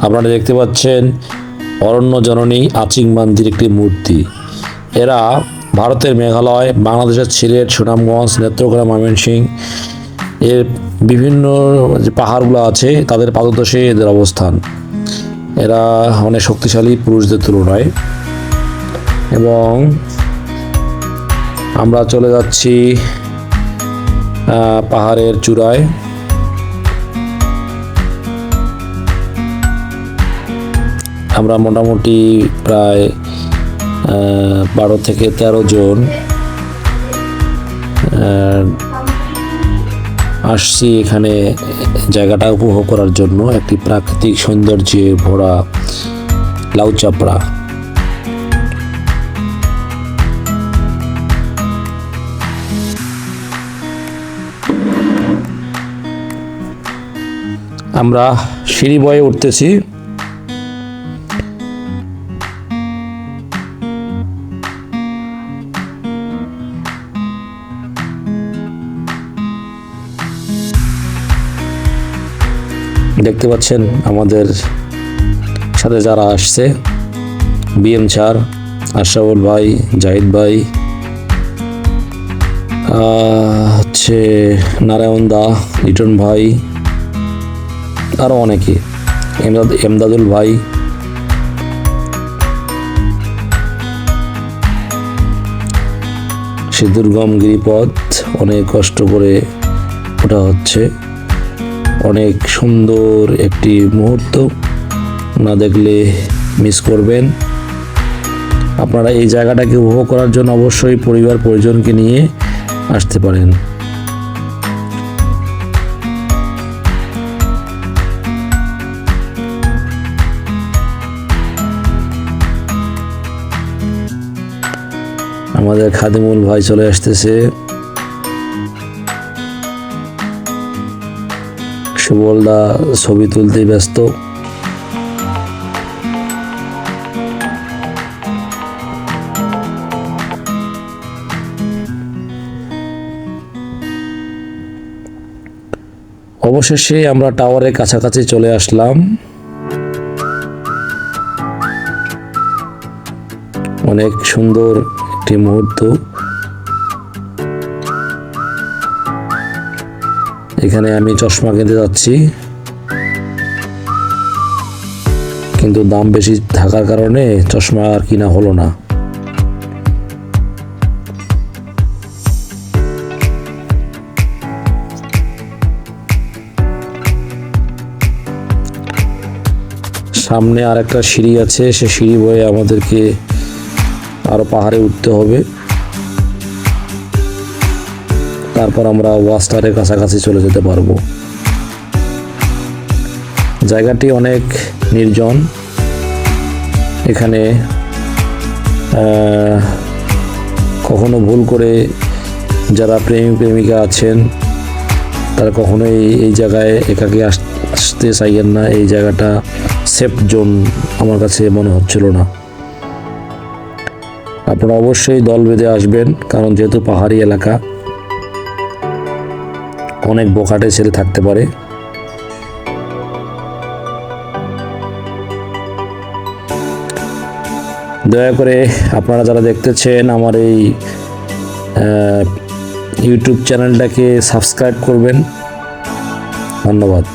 আপনারা দেখতে পাচ্ছেন অরণ্য জননী আচিং মান্দির একটি মূর্তি। এরা ভারতের মেঘালয়, বাংলাদেশের সিলেট, সুনামগঞ্জ, নেত্রকোনা, ময়মনসিংহ এর বিভিন্ন যে পাহাড়গুলো আছে, তাদের পাদদেশে এদের অবস্থান। এরা অনেক শক্তিশালী পুরুষদের তুলনায়। এবং আমরা চলে যাচ্ছি পাহাড়ের চূড়ায়। আমরা মোটামুটি প্রায় বারো থেকে তেরো জন আসছি এখানে জায়গাটা উপভোগ করার জন্য একটি প্রাকৃতিক সৌন্দর্যে ভরা লাউচাপড়া আমরা সিঁড়ি বয়ে উঠতেছি। দেখতে পাচ্ছেন আমাদের সাথে যারা আসছে বিএম চার আশরাফুল ভাই, জাহিদ ভাই হচ্ছে নারায়ণ দা, লিটন ভাই আরও অনেকে, এমদাদ, এমদাদুল ভাই। সে দুর্গম গিরিপথ, অনেক কষ্ট করে ওটা হচ্ছে। অনেক সুন্দর একটি মুহূর্ত। না দেখলে মিস করবেন। আপনারা এই জায়গাটাকে উপভোগ করার জন্য অবশ্যই পরিবার পরিজনকে নিয়ে আসতে পারেন। আমাদের খাদিমুল ভাই চলে আসতেছে। সুবলদা ছবি তুলতে ব্যস্ত। অবশেষে আমরা টাওয়ারের কাছাকাছি চলে আসলাম। অনেক সুন্দর একটি মুহূর্ত। এখানে আমি চশমা কিনতে যাচ্ছি। কিন্তু দাম বেশি থাকার কারণে চশমা আর কিনা হলো না। সামনে আর একটা সিঁড়ি আছে, সে সিঁড়ি বয়ে আমাদেরকে আরও পাহাড়ে উঠতে হবে। তারপর আমরা ওয়াস্টারের কাছাকাছি চলে যেতে পারব। জায়গাটি অনেক নির্জন। এখানে কখনো ভুল করে যারা প্রেমিক প্রেমিকা আছেন, তারা কখনোই এই জায়গায় একাকে আস- আসতে চাইয়েন না। এই জায়গাটা সেফ জোন আমার কাছে মনে হচ্ছিল না। আপনারা অবশ্যই দল বেঁধে আসবেন, কারণ যেহেতু পাহাড়ি এলাকা অনেক বোকাটে ছেলে থাকতে পারে। দয়া করে আপনারা যারা দেখতেছেন আমার এই ইউটিউব চ্যানেলটাকে সাবস্ক্রাইব করবেন। ধন্যবাদ।